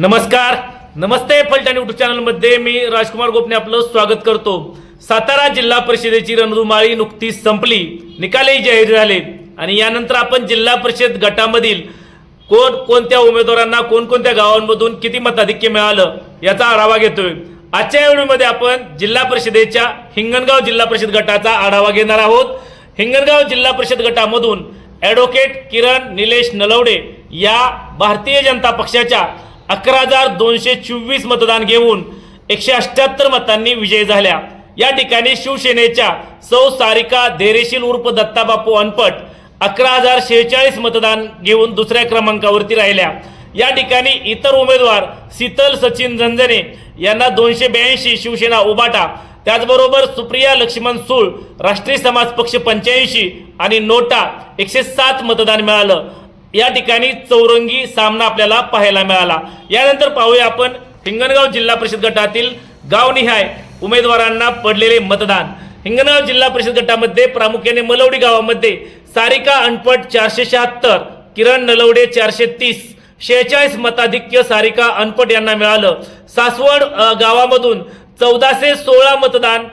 नमस्कार. नमस्ते फलटण युट्यूब चॅनलमध्ये मी राजकुमार गोपने आपलं स्वागत करतो. सातारा जिल्हा परिषदेची रणधुमाळी नुकतीच संपली. निकालही जाहीर झाले. आणि यानंतर आपण जिल्हा परिषद गटामधील कोण कोणत्या उमेदवारांना कोणकोणत्या गावांमधून किती मताधिक्य मिळालं याचा आढावा घेतोय. आजच्या या व्हिडिओमध्ये आपण जिल्हा परिषदेच्या हिंगणगाव जिल्हा परिषद गटाचा आढावा घेणार आहोत. हिंगणगाव जिल्हा परिषद गटामधून ॲडव्होकेट किरण निलेश नलवडे या भारतीय जनता पक्षाच्या अकरा हजार दोनशे चोवीस मतदान घेऊन एकशे अठ्याहत्तर मतांनी विजयी झाल्या. या ठिकाणी शिवसेनेच्या सौ सारिका धैर्यशील उर्फ दत्ताबापू अनपट अकरा हजार शेहेचाळीस मतदान घेऊन दुसऱ्या क्रमांकावरती राहिल्या. या ठिकाणी इतर उमेदवार शीतल सचिन झंझने यांना दोनशे ब्याऐंशी शिवसेना उबाटा त्याचबरोबर सुप्रिया लक्ष्मण सूळ राष्ट्रीय समाज पक्ष पंच्याऐंशी आणि नोटा एकशे सात मतदान मिळालं. या ठिकाणी चौरंगी सामना आपल्याला पाहायला मिळाला. यानंतर पाहूया आपण हिंगणगाव जिल्हा परिषद गटातील गावनिहाय उमेदवारांना पडलेले मतदान. हिंगणगाव जिल्हा परिषद गटामध्ये प्रामुख्याने मलवडी गावामध्ये सारिका अनपट चारशे शहात्तर किरण नलवडे चारशे तीस शेहेचाळीस मताधिक्य सारिका अनपट यांना मिळालं. सासवड गावामधून चौदाशे सोळा मतदान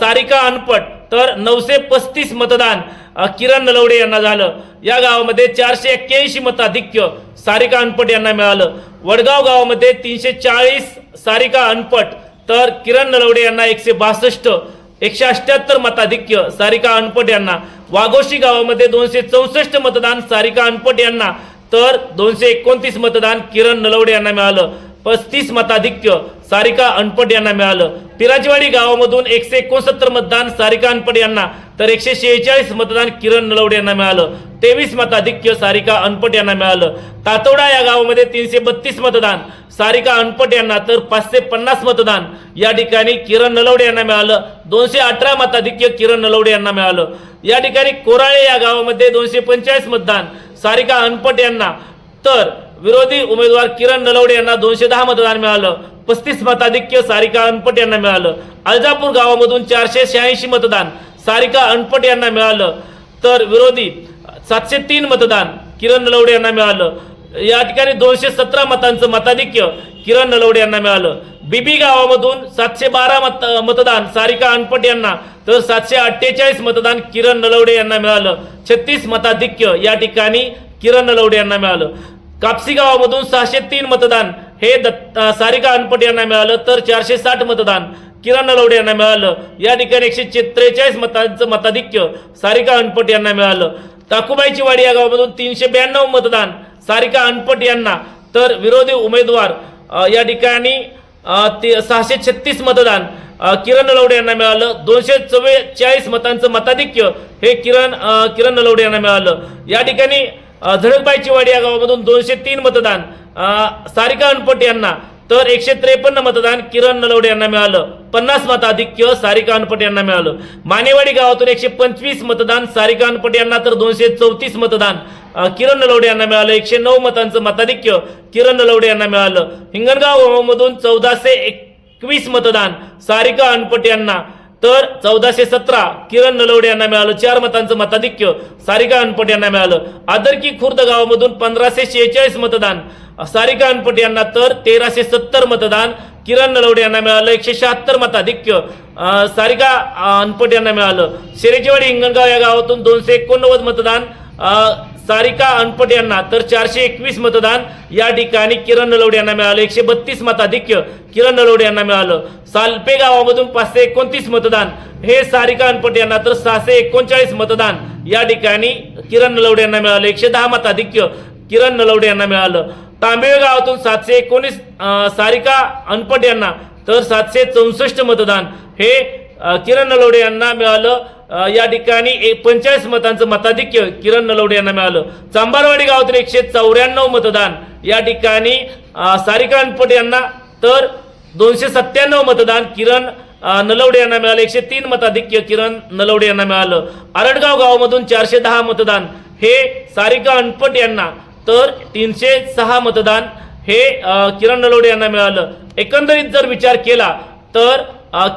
सारिका अनपट तर नऊशे पस्तीस मतदान किरण नलवडे यांना झालं. या गावामध्ये चारशे एक्क्याऐंशी मताधिक्य सारिका अनपट यांना मिळालं. वडगाव गावामध्ये तीनशे चाळीस सारिका अनपट तर किरण नलवडे यांना एकशे बासष्ट एकशे अठ्याहत्तर मताधिक्य सारिका अनपट यांना. वाघोशी गावामध्ये दोनशे चौसष्ट मतदान सारिका अनपट यांना तर दोनशे एकोणतीस मतदान किरण नलवडे यांना मिळालं. पस्तीस मताधिक्य सारिका अनपट यांना मिळालं. पिराजवाडी गावामधून एकशे एकोणसत्तर मतदान सारिका अनपट यांना तर एकशे शेहेचाळीस मतदान किरण नलवडे यांना मिळालं. तेवीस मताधिक्य सारिका अनपट यांना मिळालं. तातोडा या गावामध्ये तीनशे बत्तीस मतदान. सारिका अनपट यांना तर पाचशे पन्नास मतदान. या ठिकाणी किरण नलवडे यांना मिळालं. दोनशे अठरा मताधिक्य किरण नलवडे यांना मिळालं. या ठिकाणी कोराळे या गावामध्ये दोनशे पंचेचाळीस मतदान. सारिका अनपट यांना तर विरोधी उमेदवार किरण नलवडे यांना दोनशे दहा मतदान मिळालं. पस्तीस मताधिक्य सारिका अनपट यांना मिळालं. अलजापूर गावामधून चारशे शहाऐंशी मतदान. सारिका अनपट यांना मिळालं. तर विरोधी सातशे तीन मतदान किरण नलवडे यांना मिळालं. या ठिकाणी दोनशे सतरा मतांचं मताधिक्य किरण नलवडे यांना मिळालं. बीबी गावामधून सातशे बारा मत मतदान सारिका अनपट यांना तर सातशे अठ्ठेचाळीस मतदान किरण नलवडे यांना मिळालं. छत्तीस मताधिक्य या ठिकाणी किरण नलवडे यांना मिळालं. कापसी गावामधून सहाशे तीन मतदान हे दत्त सारिका अनपट यांना मिळालं तर चारशे साठ मतदान किरण नलवडे यांना मिळालं. या ठिकाणी एकशे त्रेचाळीस मतांचं मताधिक्य सारिका अनपट यांना मिळालं. ताकुबाईची वाडी या गावामधून तीनशे ब्याण्णव मतदान सारिका अनपट यांना. तर विरोधी उमेदवार या ठिकाणी ते सहाशे छत्तीस मतदान किरण नलवडे यांना मिळालं. दोनशे चव्वेचाळीस मतांचं मताधिक्य हे किरण किरण नलवडे यांना मिळालं. या ठिकाणी अ, वाडी या गावामधून दोनशे तीन मतदान सारिका अनपट यांना तर एकशे त्रेपन्न मतदान किरण नलवडे यांना मिळालं. पन्नास मताधिक्य सारिका अनपट यांना मिळालं. मानेवाडी गावातून एकशे पंचवीस मतदान सारिका अनपट यांना तर दोनशे चौतीस मतदान किरण नलवडे यांना मिळालं. एकशे नऊ मतांचं मताधिक्य किरण नलवडे यांना मिळालं. हिंगणगाव मधून चौदाशे एकवीस मतदान सारिका अनपट यांना तर चौदाशे सतरा किरण नलवडे यांना मिळालं. चार मतांचं मताधिक्य. सारिका अनपट यांना मिळालं. आदरकी खुर्द गावामधून पंधराशे शेहेचाळीस मतदान. सारिका अनपट यांना तर तेराशे सत्तर मतदान. किरण नलवडे यांना मिळालं. एकशे शहात्तर मताधिक्य. सारिका अनपट यांना मिळालं. शेरेचीवाडी हिंगणगाव या गावातून दोनशे एकोणनव्वद मतदान. सारिका अनपट यांना तर चारशे एकवीस मतदान. या ठिकाणी किरण नलवडे यांना मिळालं. एकशे बत्तीस मताधिक्य किरण नलवडे यांना मिळालं. सालपे गावामधून पाचशे एकोणतीस मतदान. हे सारिका अनपट यांना तर सहाशे एकोणचाळीस मतदान. या ठिकाणी किरण नलवडे यांना मिळालं. एकशे दहा मताधिक्य किरण नलवडे यांना मिळालं. तांबेळ गावातून सातशे एकोणीस सारिका अनपट यांना तर सातशे चौसष्ट मतदान. हे किरण नलवडे यांना मिळालं. या ठिकाणी एक पंचेचाळीस मतांचं मताधिक्य किरण नलवडे यांना मिळालं. चांबारवाडी गावातील एकशे चौऱ्याण्णव मतदान या ठिकाणी अं, अनपट यांना तर दोनशे सत्त्याण्णव मतदान किरण नलवडे यांना मिळालं. एकशे तीन मताधिक्य किरण नलवडे यांना मिळालं. आरडगाव गावामधून चारशे दहा मतदान हे सारिका अनपट यांना तर तीनशे सहा मतदान हे किरण नलवडे यांना मिळालं. एकंदरीत जर विचार केला तर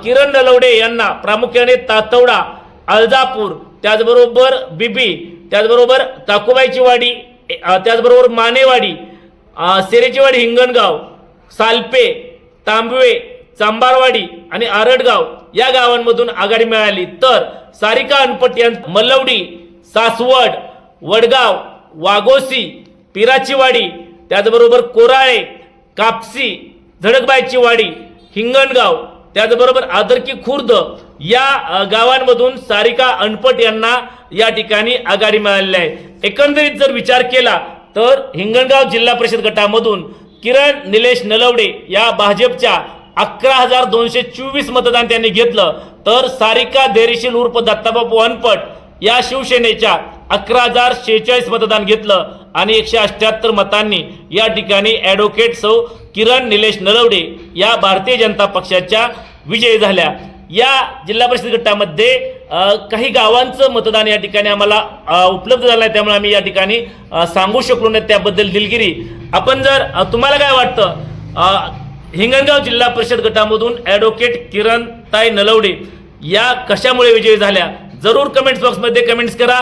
किरण नलवडे यांना प्रामुख्याने तातवडा अळजापूर त्याचबरोबर बिबी त्याचबरोबर ताकुबाईची वाडी त्याचबरोबर मानेवाडी सेरेचीवाडी हिंगणगाव सालपे तांबवे चांबारवाडी आणि आरडगाव या गावांमधून आघाडी मिळाली. तर सारिका अनपट यां मल्लवडी सासवड वडगाव वाघोसी पिराचीवाडी त्याचबरोबर कोराळे कापसी झडकबाईची वाडी हिंगणगाव त्याचबरोबर आदरकी खुर्द या गावांमधून सारिका अनपट यांना या ठिकाणी आघाडी मिळालेली आहे. एकंदरीत जर विचार केला तर हिंगणगाव जिल्हा परिषद गटामधून किरण निलेश नलवडे या भाजपच्या अकरा हजार दोनशे चोवीस मतदान त्यांनी घेतलं तर सारिका धैर्यशील उर्फ दत्ताबापू अनपट या शिवसेनेच्या अकरा हजार शेहेचाळीस मतदान घेतलं. आणि एकशे अठ्याहत्तर मतांनी या ठिकाणी ॲडव्होकेट सौ किरण निलेश नलवडे या भारतीय जनता पक्षाच्या विजयी झाल्या. या जिल्हा परिषद गटामध्ये काही गावांचं मतदान या ठिकाणी आम्हाला उपलब्ध झालं आहे त्यामुळे आम्ही या ठिकाणी सांगू शकलो नाही त्याबद्दल दिलगिरी. आपण जर तुम्हाला काय वाटतं? हिंगणगाव जिल्हा परिषद गटामधून ॲडव्होकेट किरण ताई नलवडे या कशामुळे विजयी झाल्या? जरूर कमेंट्स बॉक्समध्ये कमेंट्स करा.